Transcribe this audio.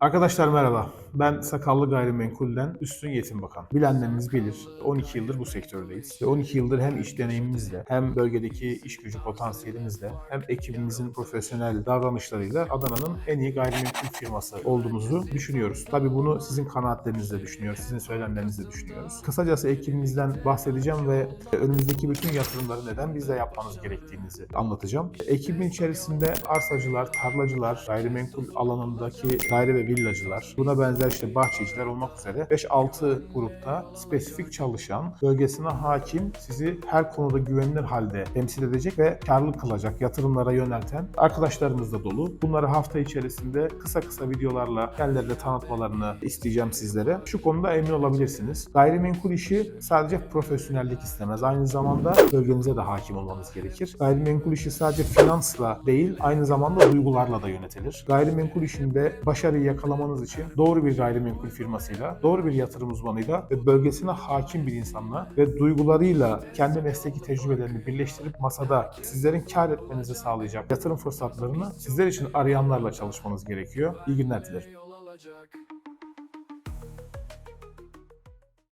Arkadaşlar merhaba. Ben Sakallı Gayrimenkul'den Üstün Yetim Bakan. Bilenleriniz bilir. 12 yıldır bu sektördeyiz. Ve 12 yıldır hem iş deneyimimizle hem bölgedeki iş gücü potansiyelimizle hem ekibimizin profesyonel davranışlarıyla Adana'nın en iyi gayrimenkul firması olduğumuzu düşünüyoruz. Tabii bunu sizin kanaatlerinizle düşünüyoruz, sizin söylemlerinizle düşünüyoruz. Kısacası ekibimizden bahsedeceğim ve önümüzdeki bütün yatırımları neden bizde yapmanız gerektiğinizi anlatacağım. Ekibin içerisinde arsacılar, tarlacılar, gayrimenkul alanındaki daire ve villacılar, buna benzer işte bahçeciler olmak üzere 5-6 grupta spesifik çalışan, bölgesine hakim, sizi her konuda güvenilir halde temsil edecek ve karlı kılacak, yatırımlara yönelten arkadaşlarımız da dolu. Bunları hafta içerisinde kısa kısa videolarla kendilerini tanıtmalarını isteyeceğim sizlere. Şu konuda emin olabilirsiniz. Gayrimenkul işi sadece profesyonellik istemez. Aynı zamanda bölgenize de hakim olmanız gerekir. Gayrimenkul işi sadece finansla değil, aynı zamanda duygularla da yönetilir. Gayrimenkul işinde başarıyı yakalamanız için doğru bir gayrimenkul firmasıyla, doğru bir yatırım uzmanıyla ve bölgesine hakim bir insanla ve duygularıyla kendi mesleki tecrübelerini birleştirip masada sizlerin kar etmenizi sağlayacak yatırım fırsatlarını sizler için arayanlarla çalışmanız gerekiyor. İyi günler dilerim.